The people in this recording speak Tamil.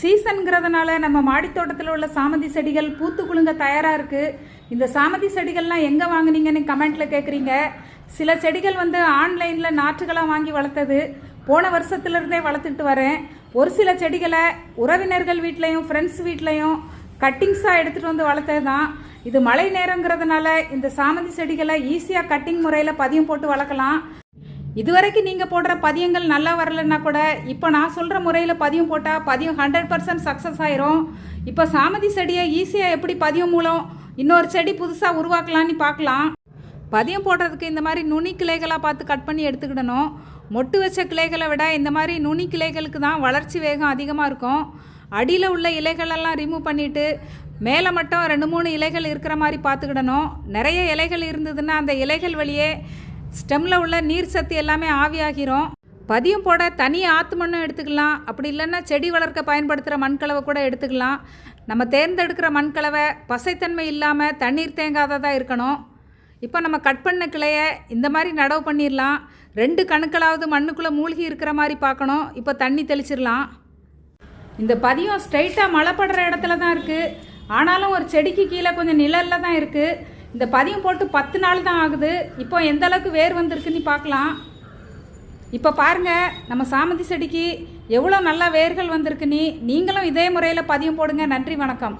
சீசன்கிறதுனால நம்ம மாடித்தோட்டத்தில் உள்ள சாமந்தி செடிகள் பூத்து குலுங்க தயாராக இருக்குது இந்த சாமந்தி செடிகள்லாம் எங்கே வாங்குனீங்கன்னு கமெண்ட்டில் கேட்குறீங்க சில செடிகள் வந்து ஆன்லைனில் நாற்றுகளாக வாங்கி வளர்த்தது. போன வருஷத்துலேருந்தே வளர்த்துட்டு வரேன். ஒரு சில செடிகளை உறவினர்கள் வீட்லேயும் ஃப்ரெண்ட்ஸ் வீட்லேயும் கட்டிங்ஸாக எடுத்துகிட்டு வந்து வளர்த்தது தான் இது மழை நேரங்கிறதுனால இந்த சாமந்தி செடிகளை ஈஸியாக கட்டிங் முறையில் பதியம் போட்டு வளர்க்கலாம். இதுவரைக்கும் நீங்கள் போடுற பதியங்கள் நல்லா வரலன்னா கூட இப்போ நான் சொல்கிற முறையில் பதியம் போட்டால் பதியம் ஹண்ட்ரட் பர்சன்ட் சக்ஸஸ் ஆயிரும். இப்போ சாமந்தி செடியை ஈஸியாக எப்படி பதியம் மூலம் இன்னொரு செடி புதுசாக உருவாக்கலான்னு பார்க்கலாம். பதியம் போடுறதுக்கு இந்த மாதிரி நுனி கிளைகளாக பார்த்து கட் பண்ணி எடுத்துக்கிடணும். மொட்டு வச்ச கிளைகளை விட இந்த மாதிரி நுனி கிளைகளுக்கு தான் வளர்ச்சி வேகம் அதிகமாக இருக்கும். அடியில் உள்ள இலைகளெல்லாம் ரிமூவ் பண்ணிவிட்டு மேலே மட்டும் ரெண்டு மூணு இலைகள் இருக்கிற மாதிரி பார்த்துக்கிடணும். நிறைய இலைகள் இருந்ததுன்னா அந்த இலைகள் வழியே ஸ்டெம்மில் உள்ள நீர் சத்து எல்லாமே ஆவியாகிரும். பதியம் போட தனி ஆத்து மண்ணும் எடுத்துக்கலாம். அப்படி இல்லைன்னா செடி வளர்க்க பயன்படுத்துகிற மண்கலவை கூட எடுத்துக்கலாம். நம்ம தேர்ந்தெடுக்கிற மண்கலவை பசைத்தன்மை இல்லாமல் தண்ணீர் தேங்காததாக இருக்கணும். இப்போ நம்ம கட் பண்ண கிளையை இந்த மாதிரி நடவு பண்ணிடலாம் ரெண்டு கணுக்களாவது மண்ணுக்குள்ளே மூழ்கி இருக்கிற மாதிரி பார்க்கணும். இப்போ தண்ணி தெளிச்சிடலாம் இந்த பதியம் ஸ்ட்ரைட்டாக மழை படுற இடத்துல தான் இருக்குது ஆனாலும் ஒரு செடிக்கு கீழே கொஞ்சம் நிழலில் தான் இருக்குது இந்த பதியம் போட்டு பத்து நாள் தான் ஆகுது. இப்போ எந்த அளவுக்கு வேர் வந்திருக்குன்னு பார்க்கலாம். இப்போ பாருங்க நம்ம சாமந்தி செடிக்கு எவ்வளோ நல்லா வேர்கள் வந்திருக்குன்னு. நீங்களும் இதே முறையில் பதியம் போடுங்க. நன்றி வணக்கம்.